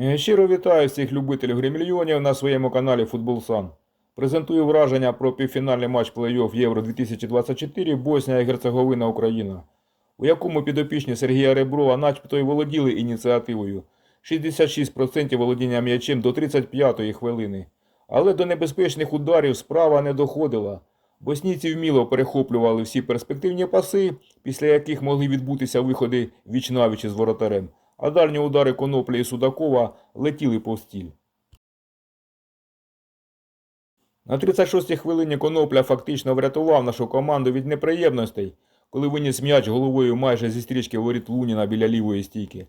Е, Щиро вітаю всіх любителів гри мільйонів на своєму каналі Футболсан. Презентую враження про півфінальний матч плей-офф Євро 2024 Боснія і Герцеговина Україна, у якому підопічні Сергія Реброва начебто й володіли ініціативою 66% володіння м'ячем до 35-ї хвилини. Але до небезпечних ударів справа не доходила. Боснійці вміло перехоплювали всі перспективні паси, після яких могли відбутися виходи віч-навіч із воротарем, а дальні удари Коноплі і Судакова летіли по стіль. На 36-й хвилині Конопля фактично врятував нашу команду від неприємностей, коли виніс м'яч головою майже зі стрічки воріт Луніна біля лівої стійки.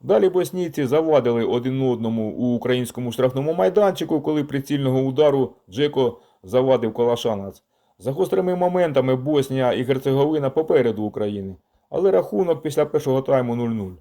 Далі боснійці завадили один одному у українському штрафному майданчику, коли прицільного удару Джеко завадив Колашанац. За гострими моментами Боснія і Герцеговина попереду України, але рахунок після першого тайму 0-0.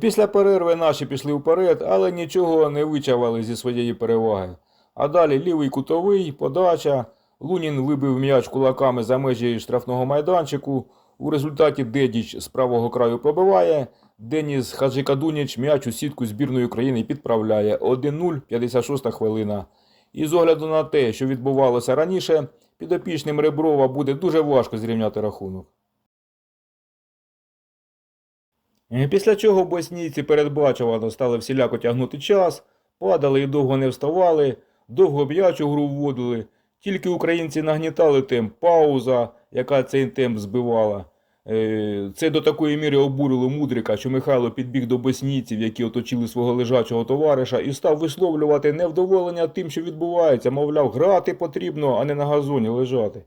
Після перерви наші пішли вперед, але нічого не вичавали зі своєї переваги. А далі лівий кутовий, подача. Лунін вибив м'яч кулаками за межі штрафного майданчику. У результаті Дедіч з правого краю пробиває. Деніс Хаджикадуніч м'яч у сітку збірної України підправляє 1-0, 56 хвилина. І з огляду на те, що відбувалося раніше, підопічним Реброва буде дуже важко зрівняти рахунок. Після чого боснійці передбачувано стали всіляко тягнути час, падали і довго не вставали, довго б'ячу гру вводили. Тільки українці нагнітали темп, пауза, яка цей темп збивала. Е, Це до такої міри обурило Мудрика, що Михайло підбіг до боснійців, які оточили свого лежачого товариша, і став висловлювати невдоволення тим, що відбувається, мовляв, грати потрібно, а не на газоні лежати.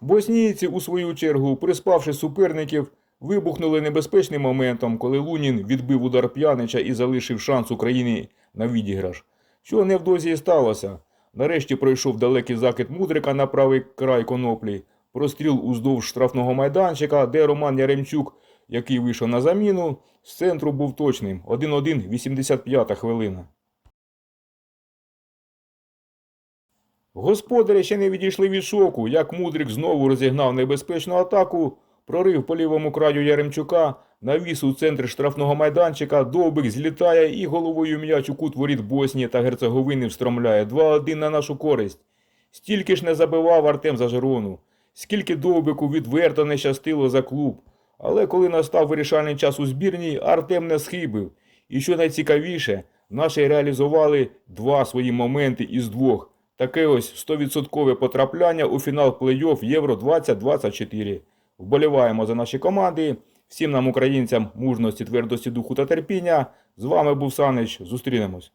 Боснійці, у свою чергу, приспавши суперників, вибухнули небезпечним моментом, коли Лунін відбив удар п'янича і залишив шанс Україні на відіграш. Що невдовзі і сталося. Нарешті пройшов далекий закид мудрика на правий край коноплі, простріл уздовж штрафного майданчика, де Роман Яремчук, який вийшов на заміну, з центру був точним 1-1, 85 хвилина. Господарі ще не відійшли від шоку, як Мудрик знову розігнав небезпечну атаку, прорив по лівому краю Яремчука, навіс у центрі штрафного майданчика, довбик злітає і головою м'яч у кут воріт Боснії та Герцеговини встромляє 2-1 на нашу користь. Стільки ж не забивав Артем за Жерону, скільки довбику відверто не щастило за клуб. Але коли настав вирішальний час у збірній, Артем не схибив. І що найцікавіше, наші реалізували два свої моменти із двох. Таке ось 100% потрапляння у фінал плей-офф Євро 2024. Вболіваємо за наші команди. Всім нам, українцям, мужності, твердості духу та терпіння. З вами був Санич. Зустрінемось.